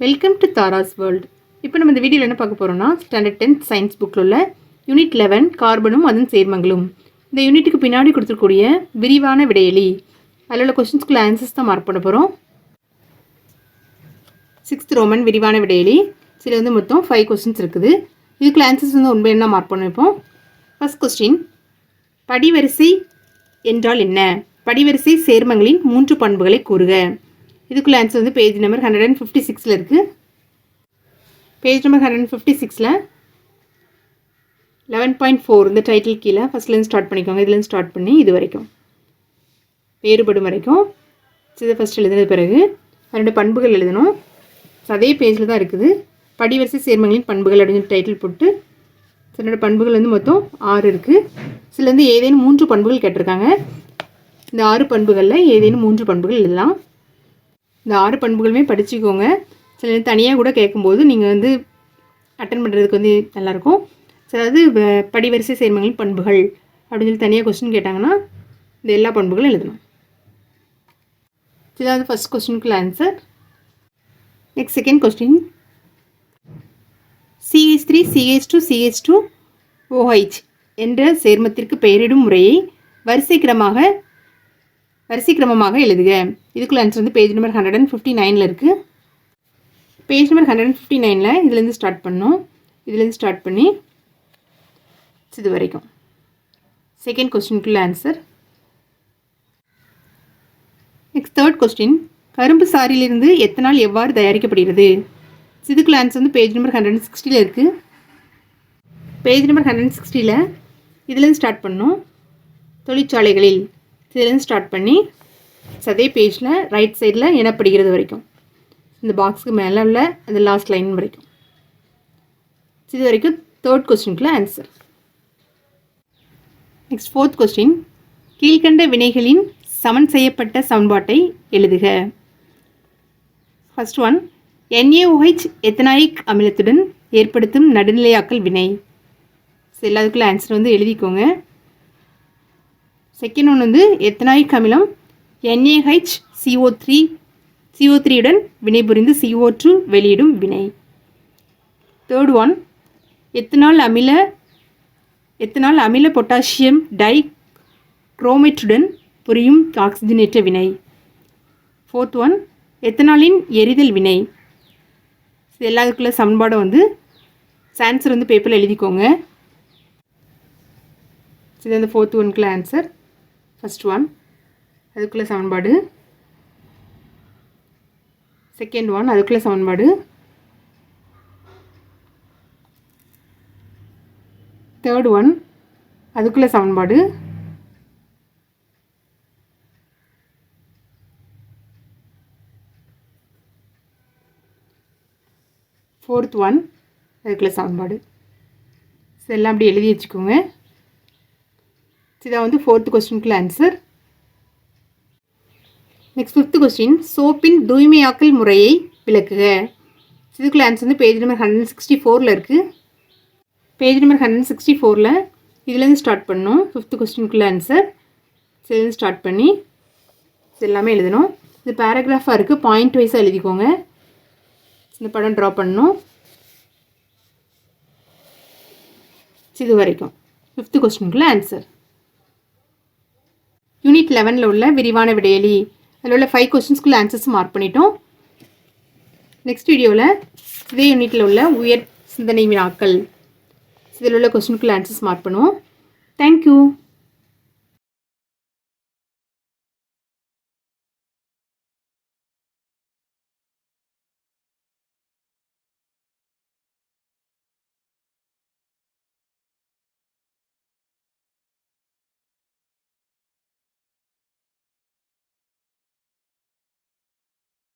Welcome to Tara's world இப்போ நம்ம இந்த வீடியோவில் என்ன பார்க்க போகிறோம்னா ஸ்டாண்டர்ட் டென்த் சயின்ஸ் புக்கில் உள்ள யூனிட் லெவன் கார்பனும் அதன் சேர்மங்களும். இந்த யூனிட்டுக்கு பின்னாடி கொடுத்துருக்கூடிய விரிவான விடையலி அதில் உள்ள கொஸ்டின்ஸ்குள்ள ஆன்சர்ஸ் தான் மார்க் பண்ண போகிறோம் சிக்ஸ்த் ரோமன் விரிவான விடையலி சில வந்து மொத்தம் ஃபைவ் கொஸ்டின்ஸ் இருக்குது. இதுக்குள்ள ஆன்சர்ஸ் வந்து உண்மை என்ன மார்க் பண்ண வைப்போம் ஃபஸ்ட் கொஸ்டின் படிவரிசை என்றால் என்ன? படிவரிசை சேர்மங்களின் மூன்று பண்புகளை கூறுக. இதுக்குள்ள ஆன்சர் வந்து page number hundred and fifty சிக்ஸில் இருக்குது page number hundred and fifty சிக்ஸில் லெவன் பாயிண்ட் ஃபோர் இந்த டைட்டில் கீழே ஃபஸ்ட்லேருந்து ஸ்டார்ட் பண்ணிக்கோங்க. இதுலேருந்து ஸ்டார்ட் பண்ணி இது வரைக்கும். வேறுபடும் வரைக்கும். இதை ஃபஸ்ட் எழுதுனது பிறகு அதனுடைய பண்புகள் எழுதணும். அதே பேஜில் தான் இருக்குது. படிவரிசை சேர்மங்களின் பண்புகள் அப்படின்னு டைட்டில் போட்டு சிலோட பண்புகள் வந்து மொத்தம் ஆறு இருக்குது சில வந்து ஏதேனும் மூன்று பண்புகள் கேட்டிருக்காங்க. இந்த ஆறு பண்புகளில் ஏதேனும் மூன்று பண்புகள் எழுதலாம். இந்த ஆறு பண்புகளுமே படிச்சுக்கோங்க. சில தனியாக கூட கேட்கும்போது நீங்கள் வந்து அட்டன் பண்ணுறதுக்கு வந்து நல்லாயிருக்கும். சில அதாவது வ- படிவரிசை சேர்மங்களின் பண்புகள் அப்படின்னு சொல்லி தனியாக கொஸ்டின் கேட்டாங்கன்னா இந்த எல்லா பண்புகளும் எழுதணும். இதாவது first கொஸ்டினுக்குள்ள answer next second question C H three C H two C H two O H என்ற சேர்மத்திற்கு பெயரிடும் முறையை வரிசை கிரமாக வரிசை கிரமமாக எழுதுக. இதுக்குள்ள ஆன்சர் வந்து page number hundred and fifty நைனில் இருக்குது page number hundred and fifty நைனில் இதுலேருந்து ஸ்டார்ட் பண்ணோம். இதுலேருந்து ஸ்டார்ட் பண்ணி இது வரைக்கும். செகண்ட் கொஸ்டினுக்குள்ள ஆன்சர் நெக்ஸ்ட் தேர்ட் கொஸ்டின் கரும்பு சாரியிலிருந்து எத்தனால் எவ்வாறு தயாரிக்கப்படுகிறது? இதுக்குள்ள ஆன்சர் வந்து பேஜ் நம்பர் ஹண்ட்ரட் அண்ட் சிக்ஸ்டியில் இருக்குது பேஜ் நம்பர் ஹண்ட்ரட் அண்ட் சிக்ஸ்டியில் இதுலேருந்து ஸ்டார்ட் பண்ணோம். தொழிற்சாலைகளில் இதுலேருந்து ஸ்டார்ட் பண்ணி அதே பேஜில் ரைட் சைடில் எனப்படுகிறது வரைக்கும். இந்த பாக்ஸுக்கு மேலே உள்ள அந்த லாஸ்ட் லைன் வரைக்கும். இது வரைக்கும் தேர்ட் கொஸ்டினுக்குள்ள ஆன்சர் நெக்ஸ்ட் ஃபோர்த் கொஸ்டின் கீழ்கண்ட வினைகளின் சமன் செய்யப்பட்ட சமன்பாட்டை எழுதுக. ஃபர்ஸ்ட் ஒன் என்ஏஓஹெச் எத்தனாயிக் அமிலத்துடன் ஏற்படுத்தும் நடுநிலையாக்கல் வினை. சரி எல்லாத்துக்குள்ள ஆன்சர் வந்து எழுதிக்கோங்க. செகண்ட் ஒன் வந்து எத்தனாயிக் அமிலம்? N A H C O three C O த்ரீயுடன் வினைபுரிந்து சிஓ டூ வெளியிடும் வினை. தேர்ட் ஒன் எத்தனால் அமில எத்தனால் அமில பொட்டாசியம் டை குரோமேட்டுடன் புரியும் ஆக்சிஜனேற்ற வினை. ஃபோர்த் ஒன் எத்தனாலின் எரிதல் வினை? எல்லாத்துக்குள்ள சமன்பாடும் வந்து ஆன்சர் வந்து பேப்பரில் எழுதிக்கோங்க. இது அந்த ஃபோர்த் ஒன்க்குள்ள ஆன்சர் ஃபஸ்ட் ஒன் அதுக்குள்ளே சமன்பாடு. செகண்ட் ஒன் அதுக்குள்ளே சமன்பாடு. தேர்ட் ஒன் அதுக்குள்ளே சமன்பாடு. ஃபோர்த் ஒன் அதுக்குள்ளே சமன்பாடு. ஸோ எல்லாம் அப்படி எழுதி வச்சுக்கோங்க. இதான் வந்து ஃபோர்த் கொஸ்டினுக்குள்ள ஆன்சர் நெக்ஸ்ட் ஃபிஃப்த் கொஸ்டின் சோப்பின் தூய்மையாக்கல் முறையை விளக்குக. இதுக்குள்ள ஆன்சர் வந்து பேஜ் நம்பர் ஹண்ட்ரட் சிக்ஸ்டி ஃபோரில் இருக்குது பேஜ் நம்பர் ஹண்ட்ரட் சிக்ஸ்டி ஃபோரில் இதுலேருந்து ஸ்டார்ட் பண்ணோம். ஃபிஃப்த் கொஸ்டினுக்குள்ள ஆன்சர் இதுலேருந்து ஸ்டார்ட் பண்ணி இது எல்லாமே எழுதணும். இது பேராகிராஃபாக இருக்குது பாயிண்ட் வைஸாக எழுதிக்கோங்க. இந்த படம் ட்ரா பண்ணணும் இது வரைக்கும். ஃபிஃப்த்து கொஸ்டினுக்குள்ள ஆன்சர் யூனிட் லெவனில் உள்ள விரிவான விடையலி. அதில் உள்ள ஃபைவ் கொஸ்டின்ஸ்குள்ள ஆன்சர்ஸ் மார்க் பண்ணிட்டோம். நெக்ஸ்ட் வீடியோவில் இதே யூனிட்டில் உள்ள உயர் சிந்தனை வினாக்கள். இதில் உள்ள கொஸ்டினுக்குள்ள ஆன்சர்ஸ் மார்க் பண்ணுவோம். Thank you